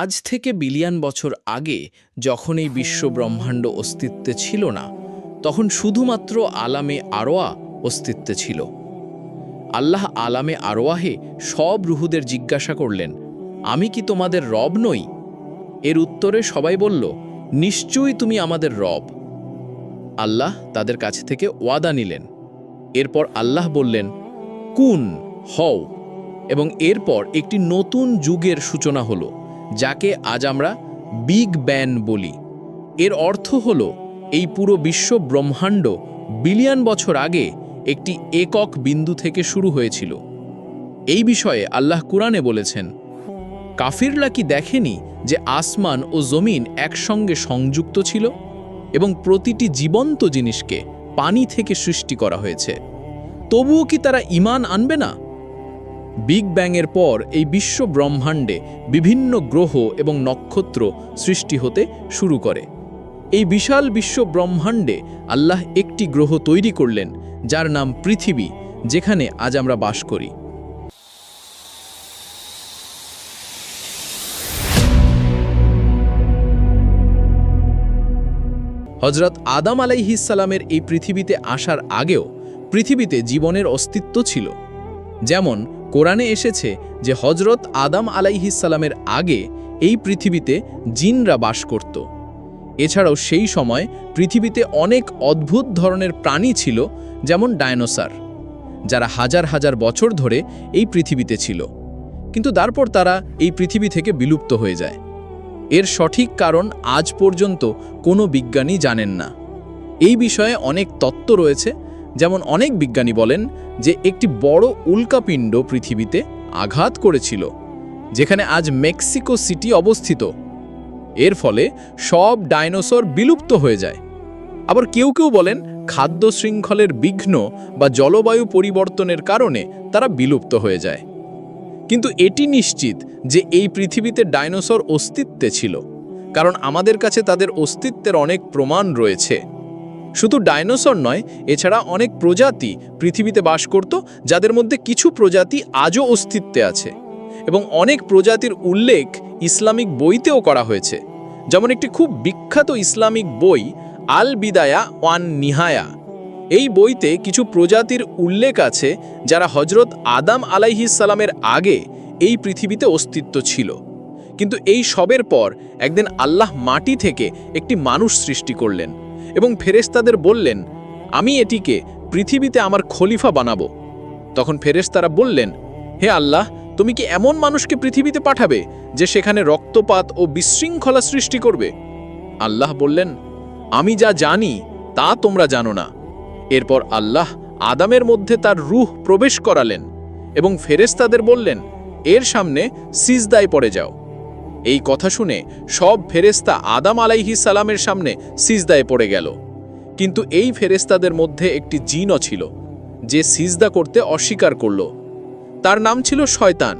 আজ থেকে বিলিয়ন বছর আগে যখন এই বিশ্ব ব্রহ্মাণ্ড অস্তিত্বে ছিল না, তখন শুধুমাত্র আলামে আরোয়া অস্তিত্বে ছিল। আল্লাহ আলামে আরোয়াহে সব রুহুদের জিজ্ঞাসা করলেন, আমি কি তোমাদের রব নই? এর উত্তরে সবাই বলল, নিশ্চয়ই তুমি আমাদের রব। আল্লাহ তাদের কাছ থেকে ওয়াদা নিলেন। এরপর আল্লাহ বললেন, কুন, হও। এবং এরপর একটি নতুন যুগের সূচনা হলো। যাকে আজ আমরা বিগ ব্যান বলি। এর অর্থ হল, এই পুরো বিশ্ব ব্রহ্মাণ্ড বিলিয়ন বছর আগে একটি একক বিন্দু থেকে শুরু হয়েছিল। এই বিষয়ে আল্লাহ কুরআনে বলেছেন কাফিরলা কি দেখেনি যে আসমান ও জমিন একসঙ্গে সংযুক্ত ছিল এবং প্রতিটি জীবন্ত জিনিসকে পানি থেকে সৃষ্টি করা হয়েছে? তবুও কি তারা ইমান আনবে না? বিগ ব্যাংয়ের পর এই বিশ্ব ব্রহ্মাণ্ডে বিভিন্ন গ্রহ এবং নক্ষত্র সৃষ্টি হতে শুরু করে। এই বিশাল বিশ্ব ব্রহ্মাণ্ডে আল্লাহ একটি গ্রহ তৈরি করলেন, যার নাম পৃথিবী, যেখানে আজ আমরা বাস করি। হজরত আদাম আলাইহিসালামের এই পৃথিবীতে আসার আগেও পৃথিবীতে জীবনের অস্তিত্ব ছিল। যেমন কোরআনে এসেছে যে হজরত আদাম আলাইহিসালামের আগে এই পৃথিবীতে জিনরা বাস করত। এছাড়াও সেই সময় পৃথিবীতে অনেক অদ্ভুত ধরনের প্রাণী ছিল, যেমন ডায়নোসার, যারা হাজার হাজার বছর ধরে এই পৃথিবীতে ছিল। কিন্তু তারপর তারা এই পৃথিবী থেকে বিলুপ্ত হয়ে যায়। এর সঠিক কারণ আজ পর্যন্ত কোনো বিজ্ঞানী জানেন না। এই বিষয়ে অনেক তত্ত্ব রয়েছে যেমন অনেক বিজ্ঞানী বলেন যে একটি বড় উল্কাপিণ্ড পৃথিবীতে আঘাত করেছিল, যেখানে আজ মেক্সিকো সিটি অবস্থিত। এর ফলে সব ডাইনোসর বিলুপ্ত হয়ে যায়। আবার কেউ কেউ বলেন খাদ্য শৃঙ্খলের বিঘ্ন বা জলবায়ু পরিবর্তনের কারণে তারা বিলুপ্ত হয়ে যায়। কিন্তু এটি নিশ্চিত যে এই পৃথিবীতে ডাইনোসর অস্তিত্বে ছিল, কারণ আমাদের কাছে তাদের অস্তিত্বের অনেক প্রমাণ রয়েছে। শুধু ডাইনোসর নয়, এছাড়া অনেক প্রজাতি পৃথিবীতে বাস করত, যাদের মধ্যে কিছু প্রজাতি আজও অস্তিত্বে আছে। এবং অনেক প্রজাতির উল্লেখ ইসলামিক বইতেও করা হয়েছে। যেমন একটি খুব বিখ্যাত ইসলামিক বই, আল বিদায়া ওয়ান নিহায়া। এই বইতে কিছু প্রজাতির উল্লেখ আছে, যারা হজরত আদাম আলাইহিসালামের আগে এই পৃথিবীতে অস্তিত্ব ছিল। কিন্তু এই সবের পর একদিন আল্লাহ মাটি থেকে একটি মানুষ সৃষ্টি করলেন। এবং ফেরেশতাদের বললেন, আমি এটিকে পৃথিবীতে আমার খলিফা বানাবো। তখন ফেরেশতারা বললেন, হে আল্লাহ, তুমি কি এমন মানুষকে পৃথিবীতে পাঠাবে যে সেখানে রক্তপাত ও বিশৃঙ্খলা সৃষ্টি করবে? আল্লাহ বললেন, আমি যা জানি, তা তোমরা জানো না। এরপর আল্লাহ আদামের মধ্যে তার রুহ প্রবেশ করালেন এবং ফেরেশতাদের বললেন, এর সামনে সিজদায় পড়ে যাও। এই কথা শুনে সব ফেরেস্তা আদাম আলাইহি সালামের সামনে সিজদায় পড়ে গেল। কিন্তু এই ফেরেস্তাদের মধ্যে একটি জিনও ছিল, যে সিজদা করতে অস্বীকার করল। তার নাম ছিল শয়তান।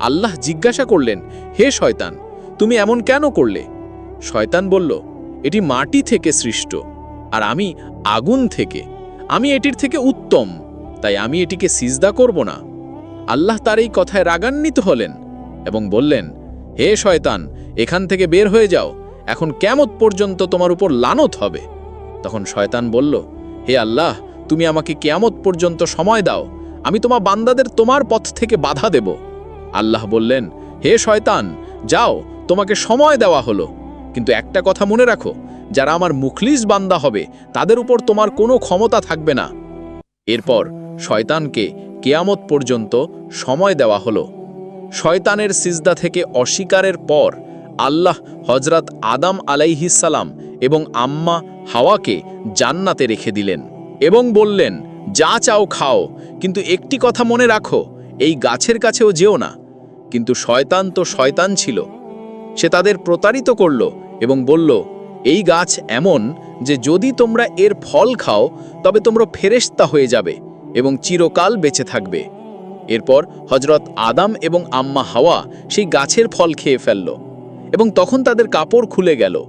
আল্লাহ জিজ্ঞাসা করলেন, হে শয়তান, তুমি এমন কেন করলে? শয়তান বলল, এটি মাটি থেকে সৃষ্ট, আর আমি আগুন থেকে। আমি এটির থেকে উত্তম, তাই আমি এটিকে সিজদা করব না। আল্লাহ তার এই কথায় রাগান্বিত হলেন এবং বললেন হে শয়তান, এখান থেকে বের হয়ে যাও। এখন কেমত পর্যন্ত তোমার উপর লানত হবে। তখন শয়তান বলল, হে আল্লাহ, তুমি আমাকে কেয়ামত পর্যন্ত সময় দাও। আমি তোমার বান্দাদের তোমার পথ থেকে বাধা দেব। আল্লাহ বললেন, হে শয়তান, যাও, তোমাকে সময় দেওয়া হলো। কিন্তু একটা কথা মনে রাখো, যারা আমার মুখলিস বান্দা হবে, তাদের উপর তোমার কোনো ক্ষমতা থাকবে না। এরপর শয়তানকে কেয়ামত পর্যন্ত সময় দেওয়া হলো। শয়তানের সিজদা থেকে অস্বীকারের পর আল্লাহ হজরত আদাম আলাইহিসালাম এবং আম্মা হাওয়াকে জান্নাতে রেখে দিলেন এবং বললেন, যা চাও খাও, কিন্তু একটি কথা মনে রাখো, এই গাছের কাছেও যেও না। কিন্তু শয়তান তো শয়তান ছিল। সে তাদের প্রতারিত করল এবং বলল, এই গাছ এমন যে যদি তোমরা এর ফল খাও, তবে তোমরা ফেরেশতা হয়ে যাবে এবং চিরকাল বেঁচে থাকবে। এরপর হজরত আদাম এবং আম্মা হাওয়া সেই গাছের ফল খেয়ে ফেলল এবং তখন তাদের কাপড় খুলে গেল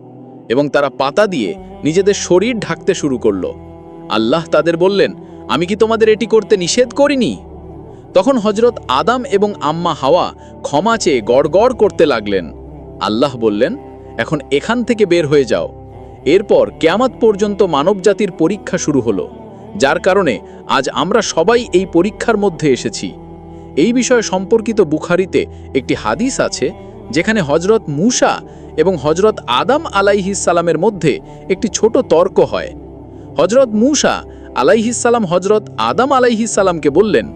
এবং তারা পাতা দিয়ে নিজেদের শরীর ঢাকতে শুরু করল। আল্লাহ তাদের বললেন, আমি কি তোমাদের এটি করতে নিষেধ করিনি? তখন হজরত আদাম এবং আম্মা হাওয়া ক্ষমা চেয়ে গড়গড় করতে লাগলেন। আল্লাহ বললেন, এখন এখান থেকে বের হয়ে যাও। এরপর কেয়ামাত পর্যন্ত মানবজাতির পরীক্ষা শুরু হলো। যার কারণে আজ আমরা সবাই এই পরীক্ষার মধ্যে এসেছি। এই বিষয়ে সম্পর্কিত বুখারিতে একটি হাদিস আছে, যেখানে হজরত মূসা এবং হজরত আদাম আলাইহিসালামের মধ্যে একটি ছোট তর্ক হয়। হজরত মূসা আলাইহিসাল্লাম হজরত আদাম আলাইহিসাল্লামকে বললেন,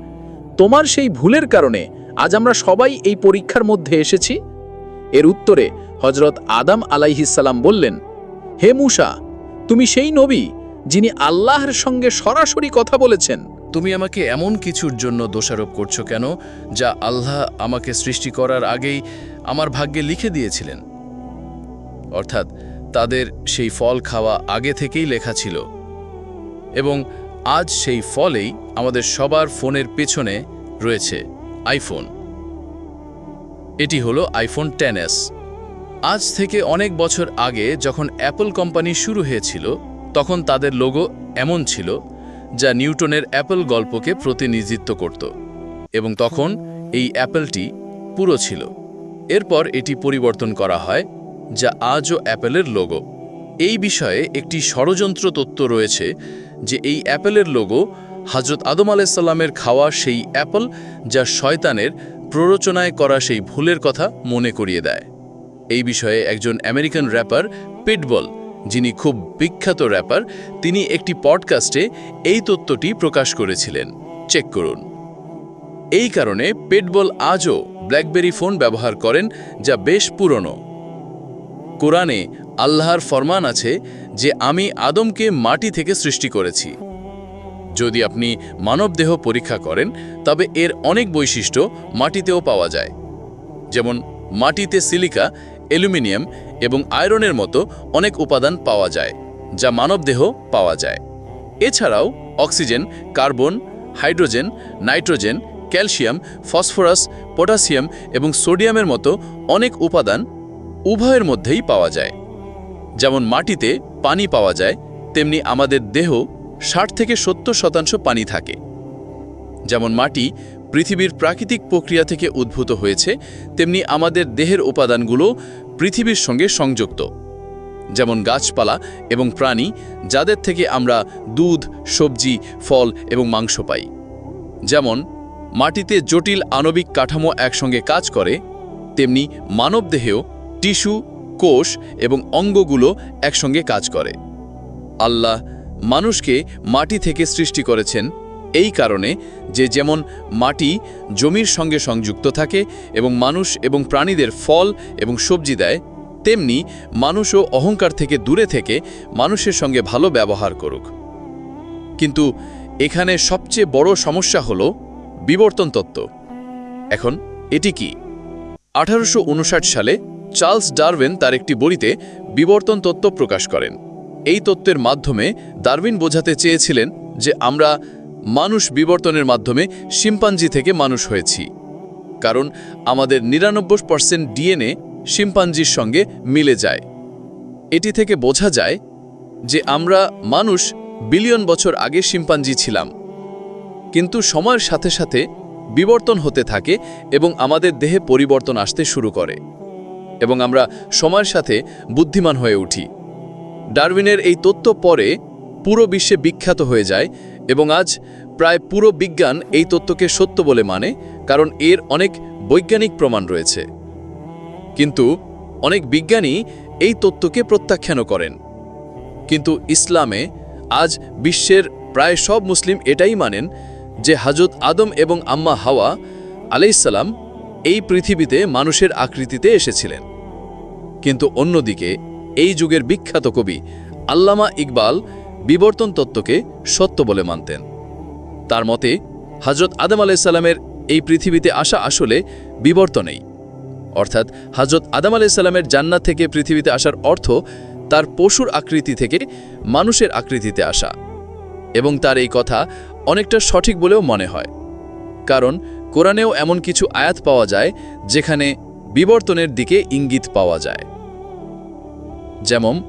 তোমার সেই ভুলের কারণে আজ আমরা সবাই এই পরীক্ষার মধ্যে এসেছি? এর উত্তরে হজরত আদাম আলাইহিসাল্লাম বললেন, হে মূসা, তুমি সেই নবী যিনি আল্লাহর সঙ্গে সরাসরি কথা বলেছেন। তুমি আমাকে এমন কিছুর জন্য দোষারোপ করছ কেন, যা আল্লাহ আমাকে সৃষ্টি করার আগেই আমার ভাগ্যে লিখে দিয়েছিলেন? অর্থাৎ তাদের সেই ফল খাওয়া আগে থেকেই লেখা ছিল। এবং আজ সেই ফলেই আমাদের সবার ফোনের পেছনে রয়েছে আইফোন। এটি হলো আইফোন টেন আজ থেকে অনেক বছর আগে যখন অ্যাপল কোম্পানি শুরু হয়েছিল, তখন তাদের লোগো এমন ছিল যা নিউটনের অ্যাপল গল্পকে প্রতিনিধিত্ব করত। এবং তখন এই অ্যাপলটি পুরো ছিল। এরপর এটি পরিবর্তন করা হয়, যা আজও অ্যাপেলের লোগো। এই বিষয়ে একটি ষড়যন্ত্র তত্ত্ব রয়েছে যে এই অ্যাপেলের লোগো হজরত আদম আলাইসাল্লামের খাওয়া সেই অ্যাপল যা শয়তানের প্ররোচনায় করা সেই ভুলের কথা মনে করিয়ে দেয়। এই বিষয়ে একজন আমেরিকান র্যাপার, পিটবল যিনি খুব বিখ্যাত র্যাপার তিনি একটি পডকাস্টে এই তত্ত্বটি প্রকাশ করেছিলেন। চেক করুন। এই কারণে পেটবল আজও ব্ল্যাকবেরি ফোন ব্যবহার করেন, যা বেশ পুরনো। কোরআনে আল্লাহর ফরমান আছে যে আমি আদমকে মাটি থেকে সৃষ্টি করেছি। যদি আপনি মানবদেহ পরীক্ষা করেন, তবে এর অনেক বৈশিষ্ট্য মাটিতেও পাওয়া যায়। যেমন মাটিতে সিলিকা অ্যালুমিনিয়াম এবং আয়রনের মতো অনেক উপাদান পাওয়া যায়, যা মানবদেহ পাওয়া যায়। এছাড়াও oxygen, carbon, hydrogen, nitrogen, calcium, phosphorus, potassium এবং সোডিয়ামের মতো অনেক উপাদান উভয়ের মধ্যেই পাওয়া যায়। যেমন মাটিতে পানি পাওয়া যায়, তেমনি আমাদের দেহ ষাট থেকে সত্তর শতাংশ পানি থাকে। যেমন মাটি পৃথিবীর প্রাকৃতিক প্রক্রিয়া থেকে উদ্ভূত হয়েছে, তেমনি আমাদের দেহের উপাদানগুলো পৃথিবীর সঙ্গে সংযুক্ত। যেমন গাছপালা এবং প্রাণী, যাদের থেকে আমরা দুধ, সবজি, ফল এবং মাংস পাই। যেমন, মাটিতে জটিল আণবিক কাঠামো একসঙ্গে কাজ করে, তেমনি মানবদেহেও টিস্যু, কোষ এবং অঙ্গগুলো একসঙ্গে কাজ করে। আল্লাহ মানুষকে মাটি থেকে সৃষ্টি করেছেন এই কারণে যে যেমন মাটি জমির সঙ্গে সংযুক্ত থাকে এবং মানুষ এবং প্রাণীদের ফল এবং সবজি দেয়, তেমনি মানুষও অহংকার থেকে দূরে থেকে মানুষের সঙ্গে ভালো ব্যবহার করুক। কিন্তু এখানে সবচেয়ে বড় সমস্যা হল বিবর্তন তত্ত্ব। এখন এটি কি? আঠারোশো উনষাট সালে চার্লস ডারউইন তার একটি বইতে বিবর্তন তত্ত্ব প্রকাশ করেন। এই তত্ত্বের মাধ্যমে ডারউইন বোঝাতে চেয়েছিলেন যে আমরা মানুষ বিবর্তনের মাধ্যমে শিম্পাঞ্জি থেকে মানুষ হয়েছি। কারণ আমাদের নিরানব্বই পার্সেন্ট ডিএনএ শিম্পাঞ্জির সঙ্গে মিলে যায়। এটি থেকে বোঝা যায় যে আমরা মানুষ বিলিয়ন বছর আগে শিম্পাঞ্জি ছিলাম। কিন্তু সময়ের সাথে সাথে বিবর্তন হতে থাকে এবং আমাদের দেহে পরিবর্তন আসতে শুরু করে এবং আমরা সময়ের সাথে বুদ্ধিমান হয়ে উঠি। ডারউইনের এই তত্ত্ব পরে পুরো বিশ্বে বিখ্যাত হয়ে যায় এবং আজ প্রায় পুরো বিজ্ঞান এই তত্ত্বকে সত্য বলে মানে কারণ এর অনেক বৈজ্ঞানিক প্রমাণ রয়েছে। কিন্তু অনেক বিজ্ঞানী এই তত্ত্বকে প্রত্যাখ্যানও করেন। কিন্তু ইসলামে আজ বিশ্বের প্রায় সব মুসলিম এটাই মানেন যে হাজত আদম এবং আম্মা হাওয়া আলাইসাল্লাম এই পৃথিবীতে মানুষের আকৃতিতে এসেছিলেন। কিন্তু অন্যদিকে এই যুগের বিখ্যাত কবি আল্লামা ইকবাল বিবর্তন তত্ত্বকে সত্য বলে মানতেন। তার মতে হজরত আদম আলাইসাল্লামের এই পৃথিবীতে আসা আসলে বিবর্তনেই। অর্থাৎ হজরত আদম আলাইসাল্লামের জান্নাত থেকে পৃথিবীতে আসার অর্থ তার পশুর আকৃতি থেকে মানুষের আকৃতিতে আসা। এবং তার এই কথা অনেকটা সঠিক বলেও মনে হয়। কারণ, কোরআনেও এমন কিছু আয়াত পাওয়া যায় যেখানে বিবর্তনের দিকে ইঙ্গিত পাওয়া যায়। যেমন,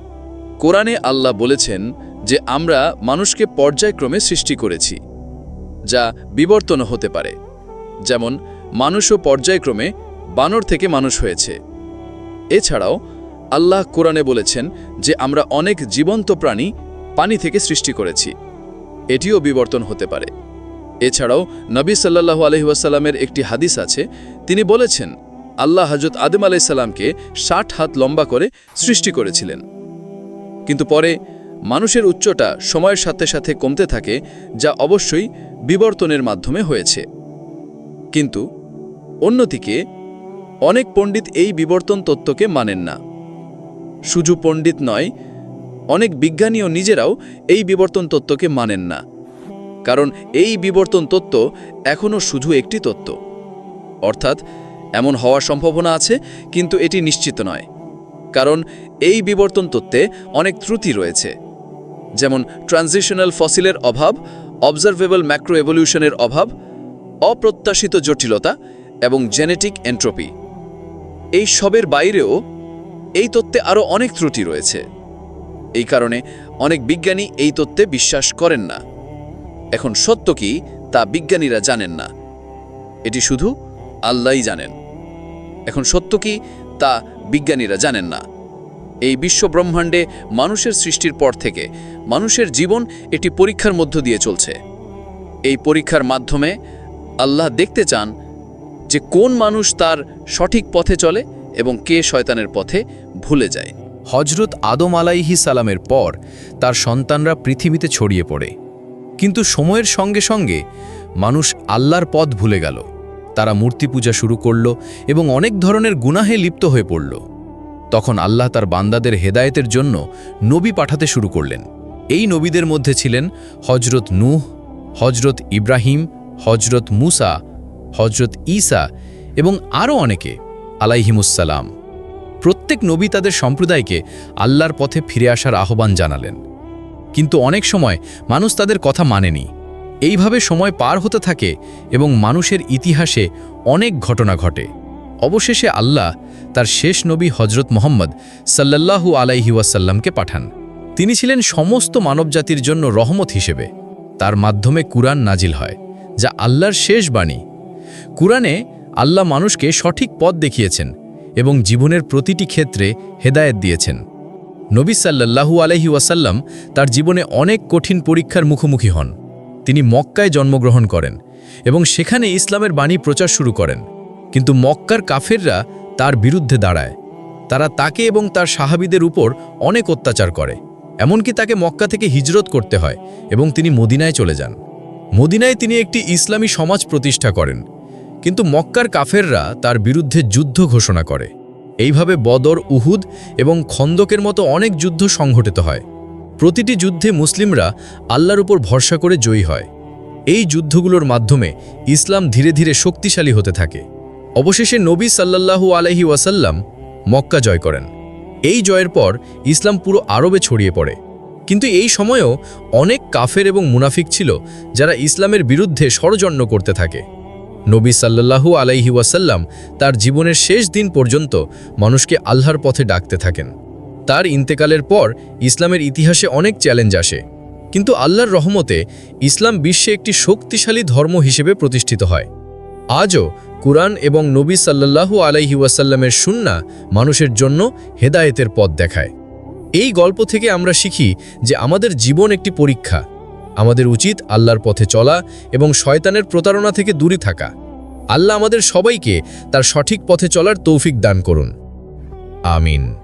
কোরআনে আল্লাহ বলেছেন যে আমরা মানুষকে পর্যায়ক্রমে সৃষ্টি করেছি, যা বিবর্তন হতে পারে। যেমন, মানুষও পর্যায়ক্রমে বানর থেকে মানুষ হয়েছে। এছাড়াও, আল্লাহ কোরআনে বলেছেন যে আমরা অনেক জীবন্ত প্রাণী পানি থেকে সৃষ্টি করেছি। এটিও বিবর্তন হতে পারে। এছাড়াও, নবী সাল্লাহু আলহিউসাল্লামের একটি হাদিস আছে। তিনি বলেছেন, আল্লাহ হাজত আদম আলাইসাল্লামকে ষাট হাত লম্বা করে সৃষ্টি করেছিলেন। কিন্তু পরে মানুষের উচ্চতা সময়ের সাথে সাথে কমতে থাকে, যা অবশ্যই বিবর্তনের মাধ্যমে হয়েছে। কিন্তু অন্যদিকে, অনেক পণ্ডিত এই বিবর্তন তত্ত্বকে মানেন না। শুধু পণ্ডিত নয়, অনেক বিজ্ঞানীও নিজেরাও এই বিবর্তন তত্ত্বকে মানেন না। কারণ এই বিবর্তন তত্ত্ব এখনও শুধু একটি তত্ত্ব। অর্থাৎ, এমন হওয়ার সম্ভাবনা আছে, কিন্তু এটি নিশ্চিত নয়। কারণ এই বিবর্তন তত্ত্বে অনেক ত্রুটি রয়েছে। যেমন ট্রানজিশনাল ফসিলের অভাব, অবজারভেবল ম্যাক্রো এভলিউশনের অভাব, অপ্রত্যাশিত জটিলতা এবং জেনেটিক এন্ট্রপি। এই সবের বাইরেও এই তত্ত্বে আরও অনেক ত্রুটি রয়েছে। এই কারণে অনেক বিজ্ঞানী এই তত্ত্বে বিশ্বাস করেন না। এখন সত্য কি তা বিজ্ঞানীরা জানেন না। এটি শুধু আল্লাহই জানেন। এখন সত্য কি তা বিজ্ঞানীরা জানেন না। এই বিশ্ব ব্রহ্মাণ্ডে মানুষের সৃষ্টির পর থেকে মানুষের জীবন একটি পরীক্ষার মধ্য দিয়ে চলছে। এই পরীক্ষার মাধ্যমে আল্লাহ দেখতে চান যে কোন মানুষ তার সঠিক পথে চলে এবং কে শয়তানের পথে ভুলে যায়। হজরত আদম আলাইহি সালামের পর তার সন্তানরা পৃথিবীতে ছড়িয়ে পড়ে। কিন্তু সময়ের সঙ্গে সঙ্গে মানুষ আল্লাহর পথ ভুলে গেল। তারা মূর্তি পূজা শুরু করল এবং অনেক ধরনের গুনাহে লিপ্ত হয়ে পড়ল। তখন আল্লাহ তার বান্দাদের হেদায়েতের জন্য নবী পাঠাতে শুরু করলেন। এই নবীদের মধ্যে ছিলেন হজরত নূহ হজরত ইব্রাহিম হজরত মুসা হজরত ঈসা এবং আরও অনেকে আলাইহিমুসালাম প্রত্যেক নবী তাদের সম্প্রদায়কে আল্লাহর পথে ফিরে আসার আহ্বান জানালেন। কিন্তু অনেক সময় মানুষ তাদের কথা মানেনি। এইভাবে সময় পার হতে থাকে এবং মানুষের ইতিহাসে অনেক ঘটনা ঘটে। অবশেষে আল্লাহ তার শেষ নবী হজরত মোহাম্মদ সাল্লাল্লাহু আলাইহি ওয়াসাল্লামকে পাঠান। তিনি ছিলেন সমস্ত মানবজাতির জন্য রহমত হিসেবে। তার মাধ্যমে কুরআন নাজিল হয়, যা আল্লাহর শেষ বাণী। কুরআনে আল্লাহ মানুষকে সঠিক পথ দেখিয়েছেন এবং জীবনের প্রতিটি ক্ষেত্রে হেদায়েত দিয়েছেন। নবী সাল্লাল্লাহু আলহি ওয়াসাল্লাম তার জীবনে অনেক কঠিন পরীক্ষার মুখোমুখি হন। তিনি মক্কায় জন্মগ্রহণ করেন এবং সেখানে ইসলামের বাণী প্রচার শুরু করেন। কিন্তু মক্কার কাফেররা তার বিরুদ্ধে দাঁড়ায়। তারা তাকে এবং তার সাহাবিদের উপর অনেক অত্যাচার করে। এমনকি তাকে মক্কা থেকে হিজরত করতে হয় এবং তিনি মদিনায় চলে যান। মদিনায় তিনি একটি ইসলামী সমাজ প্রতিষ্ঠা করেন। কিন্তু মক্কার কাফেররা তার বিরুদ্ধে যুদ্ধ ঘোষণা করে। এইভাবে বদর, উহুদ এবং খন্দকের মতো অনেক যুদ্ধ সংঘটিত হয়। প্রতিটি যুদ্ধে মুসলিমরা আল্লাহর উপর ভরসা করে জয়ী হয়। এই যুদ্ধগুলোর মাধ্যমে ইসলাম ধীরে ধীরে শক্তিশালী হতে থাকে। অবশেষে নবী সাল্লাল্লাহু আলহি ওয়াসাল্লাম মক্কা জয় করেন। এই জয়ের পর ইসলাম পুরো আরবে ছড়িয়ে পড়ে। কিন্তু এই সময়েও অনেক কাফের এবং মুনাফিক ছিল যারা ইসলামের বিরুদ্ধে ষড়যণ্য করতে থাকে। নবী সাল্লাল্লাহু আলাইহি ওয়াসাল্লাম তার জীবনের শেষ দিন পর্যন্ত মানুষকে আল্লাহর পথে ডাকতে থাকেন। তার ইন্তেকালের পর ইসলামের ইতিহাসে অনেক চ্যালেঞ্জ আসে। কিন্তু আল্লাহর রহমতে ইসলাম বিশ্বে একটি শক্তিশালী ধর্ম হিসেবে প্রতিষ্ঠিত হয়। আজও কুরআন এবং নবী সাল্লাল্লাহু আলাইহি ওয়াসাল্লামের সুন্না মানুষের জন্য হেদায়েতের পথ দেখায়। এই গল্প থেকে আমরা শিখি যে আমাদের জীবন একটি পরীক্ষা। আমাদের উচিত আল্লাহর পথে চলা এবং শয়তানের প্রতারণা থেকে দূরে থাকা। আল্লাহ আমাদের সবাইকে তার সঠিক পথে চলার তৌফিক দান করুন। আমিন।